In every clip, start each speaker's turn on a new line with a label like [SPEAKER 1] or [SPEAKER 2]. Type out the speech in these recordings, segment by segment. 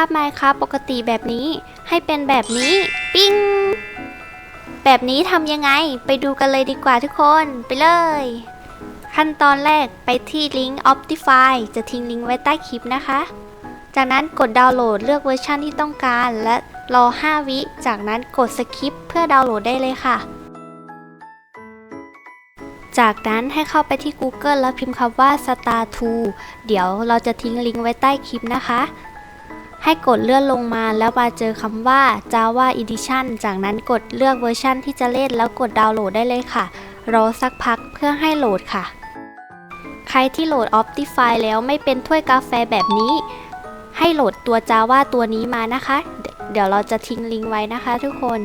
[SPEAKER 1] าพ Minecraft ปกติแบบนี้ให้เป็นแบบนี้ ปิ้ง แบบนี้ทำยังไงไปดูกันเลยดีกว่าทุกคนไปเลย ขั้นตอนแรกไปที่ลิงก์ Optify จะทิ้งลิงก์ไว้ใต้คลิปนะคะ จากนั้นกดดาวน์โหลดเลือกเวอร์ชันที่ต้องการ และรอ 5 วิ จากนั้นกดสคิปเพื่อดาวน์โหลดได้เลยค่ะ จากนั้นให้เข้าไปที่ Google แล้วพิมพ์คำว่า Star 2เดี๋ยวเราจะทิ้งลิงก์ไว้ใต้คลิปนะคะ ให้กดเลื่อนลงมาแล้วมาเจอคำว่า Java Edition จากนั้นกดเลือกเวอร์ชันที่จะเล่นแล้วกดดาวน์โหลดได้เลยค่ะ รอสักพักเพื่อให้โหลดค่ะ ใครที่โหลด Optify แล้วไม่เป็นถ้วยกาแฟแบบนี้ ให้โหลดตัว Java ตัวนี้มานะคะ เดเดี๋ยวเราจะทิ้งลิงก์ไว้นะคะทุกคน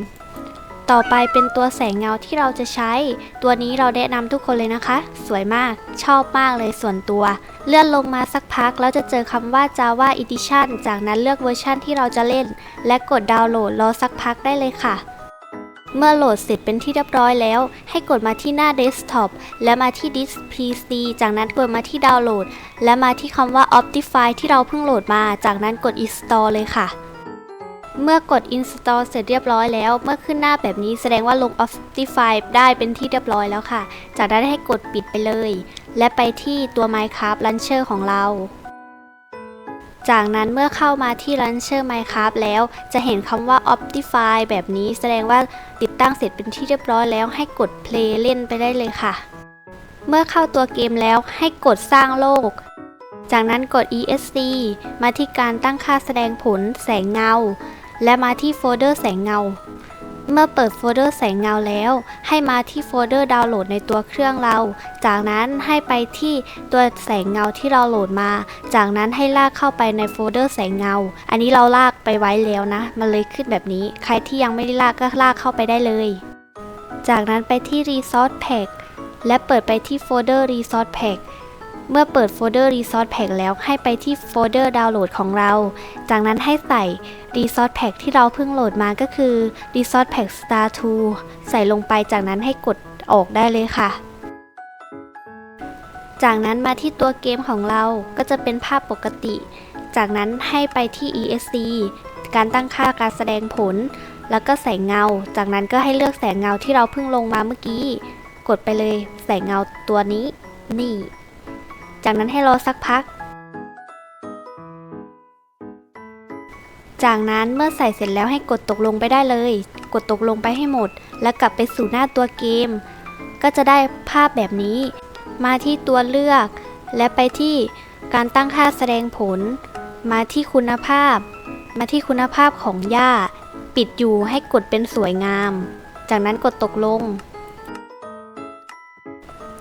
[SPEAKER 1] ต่อไปเป็นตัวแสงเงาที่เราจะใช้ ตัวนี้เราแนะนำทุกคนเลยนะคะ สวยมากชอบมากเลยส่วนตัว เลื่อนลงมาสักพักแล้วจะเจอคำว่า Java Edition จากนั้นเลือกเวอร์ชันที่เราจะเล่น และกดดาวน์โหลดรอสักพักได้เลยค่ะเมื่อโหลดเสร็จเป็นที่เรียบร้อยแล้ว ให้กดมาที่หน้า Desktop และมาที่ Disk PC จากนั้นกดมาที่ดาวน์โหลด และมาที่คำว่า Optify ที่เราเพิ่งโหลดมา จากนั้นกด Install เลยค่ะ เมื่อกด install เสร็จเรียบร้อยแล้ว เมื่อขึ้นหน้าแบบนี้แสดงว่าลง Optify ได้เป็นที่เรียบร้อยแล้วค่ะ จากนั้นให้กดปิดไปเลย และไปที่ตัว Minecraft Launcher ของเรา จากนั้นเมื่อเข้ามาที่ Launcher Minecraft แล้วจะเห็นคำว่า Optify แบบนี้แสดงว่าติดตั้งเสร็จเป็นที่เรียบร้อยแล้ว ให้กด Play เล่นไปได้เลยค่ะ เมื่อเข้าตัวเกมแล้วให้กดสร้างโลกจากนั้นกด ESC มาที่การตั้งค่าแสดงผลแสงเงา และมาที่โฟลเดอร์แสงเงา เมื่อเปิดโฟลเดอร์แสงเงาแล้ว ให้มาที่โฟลเดอร์ดาวน์โหลดในตัวเครื่องเรา จากนั้นให้ไปที่ตัวแสงเงาที่เราโหลดมา จากนั้นให้ลากเข้าไปในโฟลเดอร์แสงเงา อันนี้เราลากไปไว้แล้วนะ มันเลยขึ้นแบบนี้ ใครที่ยังไม่ได้ลากก็ลากเข้าไปได้เลย จากนั้นไปที่ Resource Pack และเปิดไปที่โฟลเดอร์ Resource Pack เมื่อเปิดโฟลเดอร์ Resource Pack แล้วให้ไปที่โฟลเดอร์ดาวน์โหลดของเรา จากนั้นให้ใส่ Resource Pack ที่เราเพิ่งโหลดมาก็คือ Resource Pack Star 2 ใส่ลงไปจากนั้นให้กดออกได้เลยค่ะ จากนั้นมาที่ตัวเกมของเราก็จะเป็นภาพปกติ จากนั้นให้ไปที่ ESC การตั้งค่าการแสดงผล แล้วก็แสงเงา จากนั้นก็ให้เลือกแสงเงาที่เราเพิ่งลงมาเมื่อกี้ กดไปเลยแสงเงาตัวนี้ นี่ จากนั้นให้รอสักพัก จากนั้นเมื่อใส่เสร็จแล้วให้กดตกลงไปได้เลย กดตกลงไปให้หมด แล้วกลับไปสู่หน้าตัวเกม ก็จะได้ภาพแบบนี้ มาที่ตัวเลือก และไปที่การตั้งค่าแสดงผล มาที่คุณภาพ มาที่คุณภาพของหญ้า ปิดอยู่ให้กดเป็นสวยงาม จากนั้นกดตกลง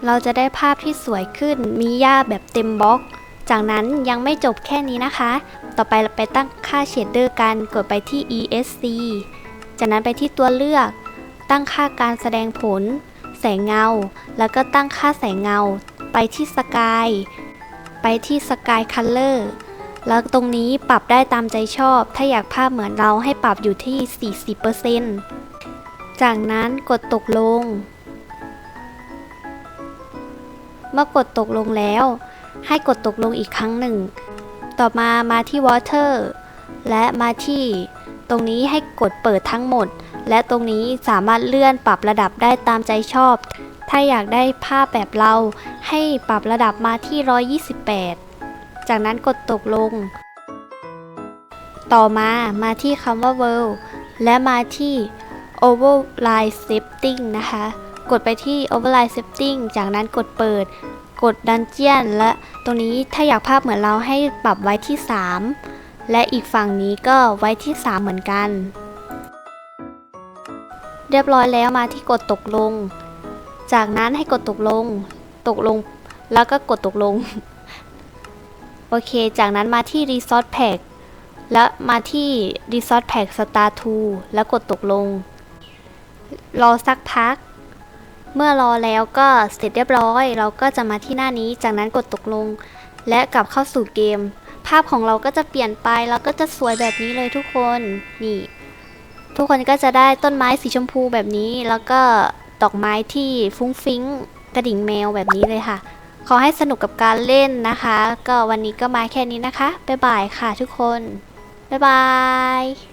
[SPEAKER 1] เราจะได้ภาพที่สวยขึ้น มีหญ้าแบบเต็มบล็อก จากนั้นยังไม่จบแค่นี้นะคะ ต่อไปเราไปตั้งค่าเชดเดอร์กัน กดไปที่ ESC จากนั้นไปที่ตัวเลือก ตั้งค่าการแสดงผล แสงเงา แล้วก็ตั้งค่าแสงเงา ไปที่สกาย ไปที่สกายคัลเลอร์แล้วตรงนี้ปรับได้ตามใจชอบ ถ้าอยากภาพเหมือนเราให้ปรับอยู่ที่ 40%จากนั้นกดตกลง เมื่อกดตกลงแล้ว ให้กดตกลงอีกครั้งหนึ่ง ต่อมามาที่ Water และมาที่ ตรงนี้ให้กดเปิดทั้งหมด และตรงนี้สามารถเลื่อนปรับระดับได้ตามใจชอบ ถ้าอยากได้ภาพแบบเรา ให้ปรับระดับมาที่ 128 จากนั้นกดตกลง ต่อมามาที่คำว่า World และมาที่ Override Setting นะคะ กดไปที่ Override Setting จากนั้นกดเปิด กด Dungeon และตรงนี้ถ้าอยากภาพเหมือนเราให้ปรับไว้ที่ 3 และอีกฝั่งนี้ก็ไว้ที่ 3 เหมือนกัน เรียบร้อยแล้วมาที่กดตกลง จากนั้นให้กดตกลง ตกลง แล้วก็กดตกลง โอเค จากนั้นมาที่ Resource Pack และมาที่ Resource Pack Star 2 แล้วกดตกลง รอสักพัก เมื่อรอแล้วก็เสร็จเรียบร้อย เราก็จะมาที่หน้านี้จากนั้นกดตกลง และกลับเข้าสู่เกม ภาพของเราก็จะเปลี่ยนไปแล้วก็จะสวยแบบนี้เลยทุกคนนี่ ทุกคนก็จะได้ต้นไม้สีชมพูแบบนี้ แล้วก็ดอกไม้ที่ฟุ้งฟิ้งกระดิ่งแมวแบบนี้เลยค่ะ ขอให้สนุกกับการเล่นนะคะ ก็วันนี้ก็มาแค่นี้นะคะบ๊ายบายค่ะทุกคนบ๊ายบาย